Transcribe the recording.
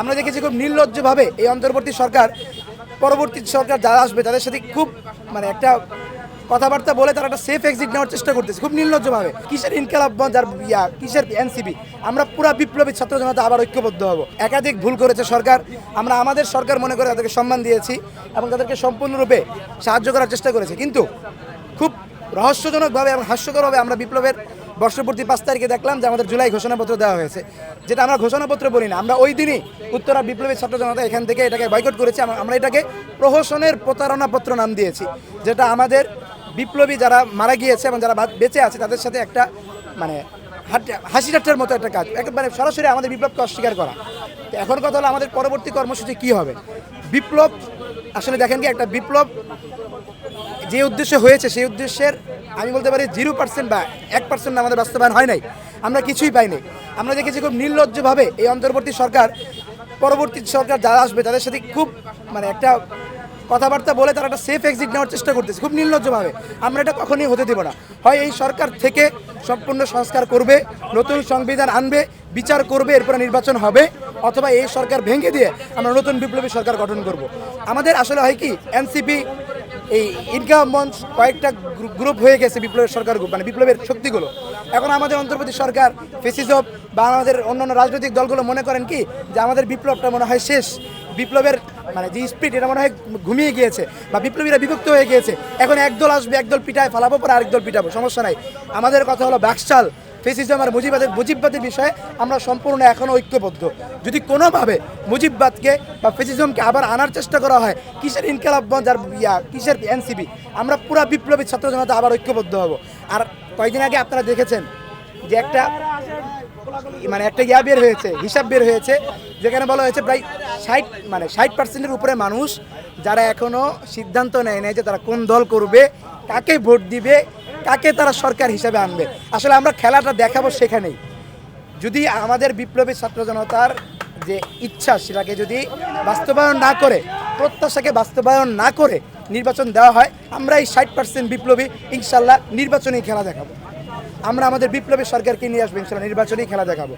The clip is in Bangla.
আমরা দেখেছি খুব নির্লজ্জভাবে এই অন্তর্বর্তী সরকার, পরবর্তী সরকার যারা আসবে তাদের সাথে খুব মানে একটা কথাবার্তা বলে তারা একটা সেফ এক্সিট নেওয়ার চেষ্টা করতেছে, খুব নির্লজ্জভাবে। কিসের ইনকালাব আর ইয়া, কিসের এনসিপি? আমরা পুরা বিপ্লবী ছাত্র জনতা আবার ঐক্যবদ্ধ হব। একাধিক ভুল করেছে সরকার, আমরা আমাদের সরকার মনে করে তাদেরকে সম্মান দিয়েছি এবং তাদেরকে সম্পূর্ণরূপে সাহায্য করার চেষ্টা করেছি। কিন্তু খুব রহস্যজনকভাবে এবং হাস্যকরভাবে আমরা বিপ্লবের বর্ষপূর্তি পাঁচ তারিখে দেখলাম যে আমাদের জুলাই ঘোষণাপত্র দেওয়া হয়েছে, যেটা আমরা ঘোষণাপত্র বলি না। আমরা ওই দিনই উত্তরা বিপ্লবী ছাত্র জনতা এখান থেকে এটাকে বয়কট করেছি। আমরা- এটাকে প্রহসনের প্রতারণাপত্র নাম দিয়েছি, যেটা আমাদের বিপ্লবী যারা মারা গিয়েছে এবং যারা বেঁচে আছে, তাদের সাথে একটা মানে হাসি ঠাট্টার মতো একটা কাজ। একেবারে সরাসরি আমাদের বিপ্লবকে অস্বীকার করা। তো এখন কথা হলো আমাদের পরবর্তী কর্মসূচি কি হবে? বিপ্লব আসলে দেখেন কি, একটা বিপ্লব যে উদ্দেশ্য হয়েছে, সেই উদ্দেশ্যের আমি বলতে পারি জিরো পার্সেন্ট বা এক পার্সেন্ট আমাদের বাস্তবায়ন হয় নাই। আমরা কিছুই পাইনি। আমরা দেখেছি খুব নির্লজ্জভাবে এই অন্তর্বর্তী সরকার, পরবর্তী সরকার যারা আসবে, তাদের সাথে খুব মানে একটা কথাবার্তা বলে তারা একটা সেফ এক্সিট নেওয়ার চেষ্টা করতেছে, খুব নির্লজ্জভাবে। আমরা এটা কখনোই হতে দেব না। হয় এই সরকার থেকে সম্পূর্ণ সংস্কার করবে, নতুন সংবিধান আনবে, বিচার করবে, এরপরে নির্বাচন হবে, অথবা এই সরকার ভেঙে দিয়ে আমরা নতুন বিপ্লবী সরকার গঠন করব। আমাদের আসলে হয় কি এনসিপি এই ইনকাম মঞ্চ কয়েকটা গ্রু- গ্রুপ হয়ে গেছে বিপ্লবের সরকার গ্রুপ মানে বিপ্লবের শক্তিগুলো। এখন আমাদের অন্তর্বর্তী সরকার ফেসিজম বা আমাদের অন্যান্য রাজনৈতিক দলগুলো মনে করেন কি, যে আমাদের বিপ্লবটা মনে হয় শেষ। বিপ্লবের মানে যে স্পিড এটা মনে হয় ঘুমিয়ে গিয়েছে বা বিপ্লবীরা বিভক্ত হয়ে গিয়েছে। এখন একদল আসবে, একদল পিঠায় ফালাবো, পরে আরেক দল পিটাবো, সমস্যা নাই। আমাদের কথা হলো বাকশাল ফেসিজম আর মুজিবাদের মুজিববাদের বিষয়ে আমরা সম্পূর্ণ এখনও ঐক্যবদ্ধ। যদি কোনোভাবে মুজিববাদকে বা ফেসিজমকে আবার আনার চেষ্টা করা হয়, কিসের ইনকালাব আর ইয়া, কিসের এনসিপি? আমরা পুরা বিপ্লবী ছাত্র জনতা আবার ঐক্যবদ্ধ হব। আর কয়েকদিন আগে আপনারা দেখেছেন যে একটা মানে একটা ইয়া বের হয়েছে, হিসাব বের হয়েছে, যেখানে বলা হয়েছে প্রায় ষাট মানে ষাট পার্সেন্টের উপরে মানুষ যারা এখনও সিদ্ধান্ত নেয় নাই যে তারা কোন দল করবে, কাকে ভোট দিবে কাকে তারা সরকার হিসাবে আনবে? আসলে আমরা খেলাটা দেখাবো সেখানেই। যদি আমাদের বিপ্লবী ছাত্র জনতার যে ইচ্ছা, সেটাকে যদি বাস্তবায়ন না করে, প্রত্যাশাকে বাস্তবায়ন না করে নির্বাচন দেওয়া হয় আমরা এই ষাট পার্সেন্ট বিপ্লবী, ইনশাল্লাহ নির্বাচনী খেলা দেখাবো। আমরা আমাদের বিপ্লবী সরকারকে নিয়ে আসব, ইনশাল্লাহ নির্বাচনী খেলা দেখাবো।